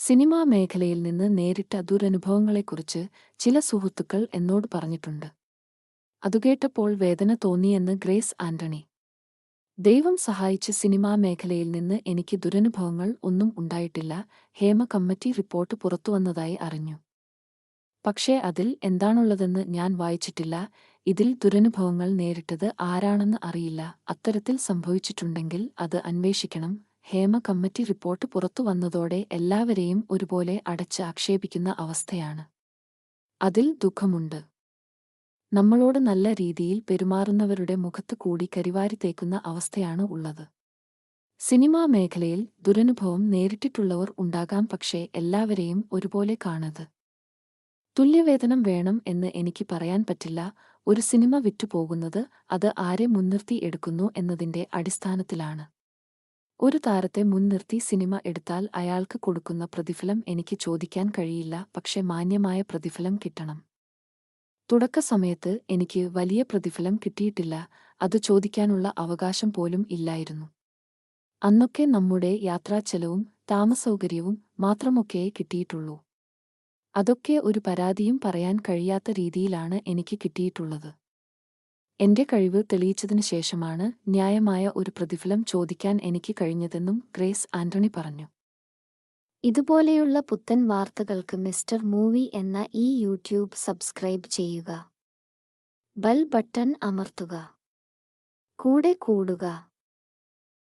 Cinema മേഖലയിൽ നിന്ന് നേരിട്ട ദുരനുഭവങ്ങളെക്കുറിച്ച് ചില സുഹൃത്തുക്കൾ എന്നോട് പറഞ്ഞിട്ടുണ്ട്. അതുകേട്ടപ്പോൾ വേദന തോന്നിയെന്ന് ഗ്രേസ് ആന്റണി. ദൈവം സഹായിച്ച സിനിമാ മേഖലയിൽ നിന്ന് എനിക്ക് ദുരനുഭവങ്ങൾ ഒന്നും ഉണ്ടായിട്ടില്ല ഹേമ കമ്മിറ്റി റിപ്പോർട്ട് പുറത്തുവന്നതായി അറിഞ്ഞു. പക്ഷേ അതിൽ എന്താണുള്ളതെന്ന് ഞാൻ വായിച്ചിട്ടില്ല ഇതിൽ ദുരനുഭവങ്ങൾ നേരിട്ടത് ആരാണെന്ന് അറിയില്ല അത്തരത്തിൽ സംഭവിച്ചിട്ടുണ്ടെങ്കിൽ അത് അന്വേഷിക്കണം ഹേമ കമ്മിറ്റി റിപ്പോർട്ട് പുറത്തു വന്നതോടെ എല്ലാവരെയും ഒരുപോലെ അടച്ച് ആക്ഷേപിക്കുന്ന അവസ്ഥയാണ്. അതിൽ ദുഃഖമുണ്ട്. നമ്മളോട് നല്ല രീതിയിൽ പെരുമാറുന്നവരുടെ മുഖത്ത് കൂടി കരിവാരി തേക്കുന്ന അവസ്ഥയാണ് ഉള്ളത്. സിനിമാ മേഖലയിൽ ദുരനുഭവം നേരിട്ടിട്ടുള്ളവർ ഉണ്ടാകാം പക്ഷേ എല്ലാവരെയും ഒരുപോലെ കാണത്. തുല്യവേതനം വേണം എന്ന് എനിക്ക് പറയാൻ പറ്റില്ല. ഒരു സിനിമ വിറ്റുപോകുന്നത് അത് ആരെ മുൻനിർത്തി എടുക്കുന്നു എന്നതിന്റെ അടിസ്ഥാനത്തിലാണ്. ഒരു താരത്തെ മുൻനിർത്തി സിനിമ എടുത്താൽ അയാൾക്ക് കൊടുക്കുന്ന പ്രതിഫലം എനിക്ക് ചോദിക്കാൻ കഴിയില്ല പക്ഷെ മാന്യമായ പ്രതിഫലം കിട്ടണം. തുടക്ക സമയത്ത് എനിക്ക് വലിയ പ്രതിഫലം കിട്ടിയിട്ടില്ല അത് ചോദിക്കാനുള്ള അവകാശം പോലും ഇല്ലായിരുന്നു. അന്നൊക്കെ നമ്മുടെ യാത്രാച്ചെലവും താമസൗകര്യവും മാത്രമൊക്കെ കിട്ടിയിട്ടുള്ളൂ. അതൊക്കെ ഒരു പരാതിയും പറയാൻ കഴിയാത്ത രീതിയിലാണ് എനിക്ക് കിട്ടിയിട്ടുള്ളത്. എന്റെ കഴിവ് തെളിയിച്ചതിനു ശേഷമാണ് ന്യായമായ ഒരു പ്രതിഫലം ചോദിക്കാൻ എനിക്ക് കഴിഞ്ഞതെന്നും ഗ്രേസ് ആന്റണി പറഞ്ഞു. ഇതുപോലെയുള്ള പുത്തൻ വാർത്തകൾക്ക് മിസ്റ്റർ മൂവി എന്ന ഈ യൂട്യൂബ് സബ്സ്ക്രൈബ് ചെയ്യുക. ബൽ ബട്ടൺ അമർത്തുക. കൂടെ കൂടുക.